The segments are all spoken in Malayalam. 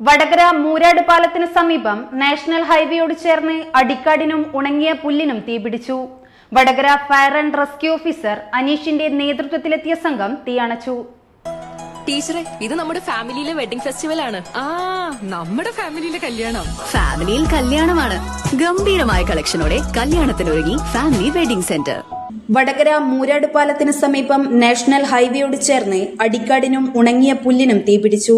വടകര മൂരാട് പാലത്തിന് സമീപം നാഷണൽ ഹൈവേയോട് ചേർന്ന് അടിക്കാടിനും ഉണങ്ങിയ പുല്ലിനും തീപിടിച്ചു. Vadakara fire and rescue officer അനീഷിന്റെ നേതൃത്വത്തിലെത്തിയ സംഘം തീയണച്ചു. ടീച്ചറെ ഇത് നമ്മുടെ ഫാമിലിയിലെ വെഡിങ് ഫെസ്റ്റിവൽ ആണ്. ആ നമ്മുടെ ഫാമിലിയിലെ കല്യാണം. ഫാമിലിയിൽ കല്യാണമാണ്. ഗംഭീരമായ കളക്ഷനോടെ കല്യാണത്തിനൊരുങ്ങി family wedding centre. Vadakara Moorad പാലത്തിന് സമീപം നാഷണൽ ഹൈവേയോട് ചേർന്ന് അടിക്കാടിനും ഉണങ്ങിയ പുല്ലിനും തീപിടിച്ചു.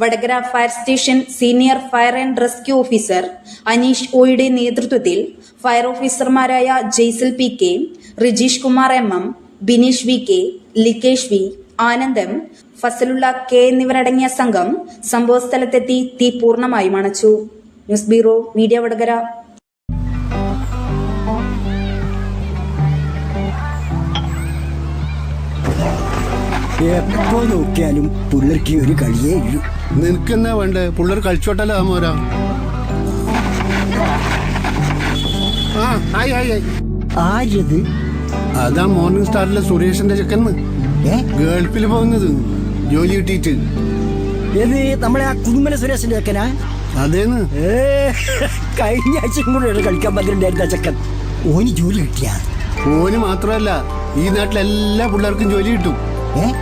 Vadakara fire station senior fire and rescue officer Aneesh ഓയുടെ നേതൃത്വത്തിൽ ഫയർ ഓഫീസർമാരായ Jaisal P K Rijeesh Kumar M M Bineesh V K Likesh V Anandam Fasalulla K എന്നിവരടങ്ങിയ സംഘം സംഭവസ്ഥലത്തെത്തി തീ പൂർണമായും അണച്ചു. News bureau media Vadakara. എപ്പോ നോക്കിയാലും പിള്ളേർക്ക് ഒരു കളിയേ ഇല്ലു. നിനക്കെന്നാ വേണ്ടേ? പിള്ളേർ കളിച്ചോട്ടല്ലോ മോരാ? ആ ആയി ആയി ആരത് അതാ മോർണിംഗ് സ്റ്റാറിലെ സുരേഷിന്റെ ചെക്കന്ന് ഏ? ഗൾഫിൽ പോകുന്നത്. ജോലി കിട്ടിയിട്ട്. ഏത്? നമ്മളെ ആ കുന്നുമല സുരേഷിന്റെ ചെക്കനാ? അതേന്ന്. ഏ കഴിഞ്ഞ ആഴ്ചയും കൂടെ കളിക്കാൻ പറ്റിണ്ടായിരുന്ന ചെക്കൻ. ഓന് ജോലി കിട്ടിയ? ഓന് മാത്രമല്ല ഈ നാട്ടിലെ എല്ലാ പിള്ളേർക്കും ജോലി കിട്ടും. ഏ?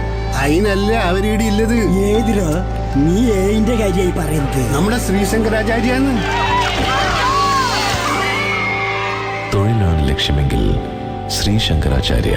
അതിനല്ലേ അവരീടെ ഇല്ലത് ഏതിലോ നീ ഏതിന്റെ കാര്യമായി പറയുന്നത് നമ്മുടെ ശ്രീശങ്കരാചാര്യാണ് തൊഴിലാണ് ലക്ഷ്യമെങ്കിൽ ശ്രീ ശങ്കരാചാര്യ